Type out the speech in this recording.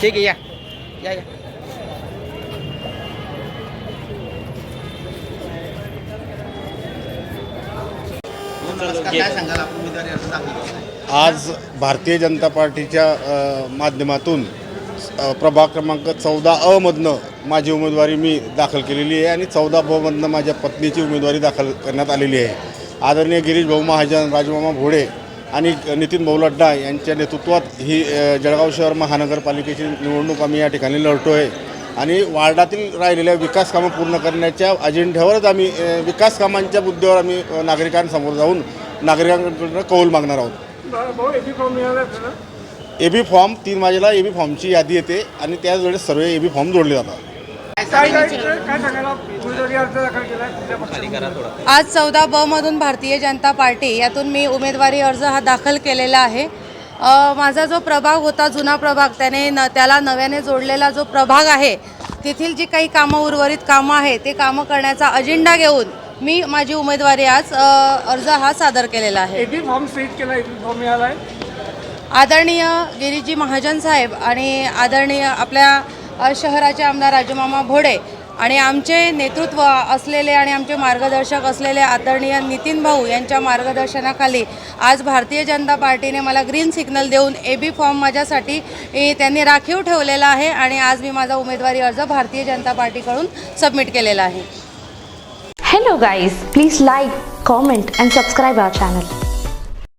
ठीक आहे या. या या. काय सांगाल? आपण उमेदवारी अर्ज दाखल केला आहे? आज भारतीय जनता पार्टीच्या अ, माध्यमातून अ, प्रभाग क्रमांक चौदा अ मधनं माझी उमेदवारी मी दाखल केलेली आहे आणि चौदा ब मधनं माझ्या पत्नीची उमेदवारी दाखल करण्यात आलेली आहे. आदरणीय गिरीश भाऊ महाजन राजमामा भोडे आणि नितीन भाऊ लड्डा यांच्या नेतृत्वात ही जळगाव शहर महानगरपालिकेची निवडणूक आम्ही या ठिकाणी लढतो आहे आणि वार्डातील राहिलेल्या विकास कामं पूर्ण करण्याच्या अजेंड्यावरच आम्ही विकास कामांच्या मुद्द्यावर आम्ही नागरिकांसमोर जाऊन नागरिकांकडून कौल मागणार आहोत. ए बी फॉर्म तीन वाजेला ए बी फॉर्मची यादी येते आणि त्याच वेळेस सर्व ए बी फॉर्म जोडले जातात. आज चौदा ब मधून भारतीय जनता पार्टी यातून मी उमेदवारी अर्ज हा दाखल केलेला आहे. माझा जो प्रभाग होता जुना प्रभाग त्याने न त्याला नव्याने जोडलेला जो प्रभाग आहे तेथील जी काही कामं उर्वरित कामं आहे ते कामं करण्याचा अजेंडा घेऊन मी माझी उमेदवारी आज अर्ज हा सादर केलेला आहे. एबी फॉर्म स्वीट केला एबी फॉर्म मिळाला आहे आदरणीय गिरीजी महाजन साहेब आणि आदरणीय आपल्या शहराचे आमदार राजमामा भोडे आणि आमचे नेतृत्व असलेले आणि आमचे मार्गदर्शक असलेले आदरणीय नितीन भाऊ यांच्या मार्गदर्शनाखाली आज भारतीय जनता पार्टीने मला ग्रीन सिग्नल देऊन ए बी फॉर्म माझ्यासाठी त्यांनी राखीव ठेवलेला आहे आणि आज मी माझा उमेदवारी अर्ज भारतीय जनता पार्टीकडून सबमिट केलेला आहे. Hello guys please like comment and subscribe our channel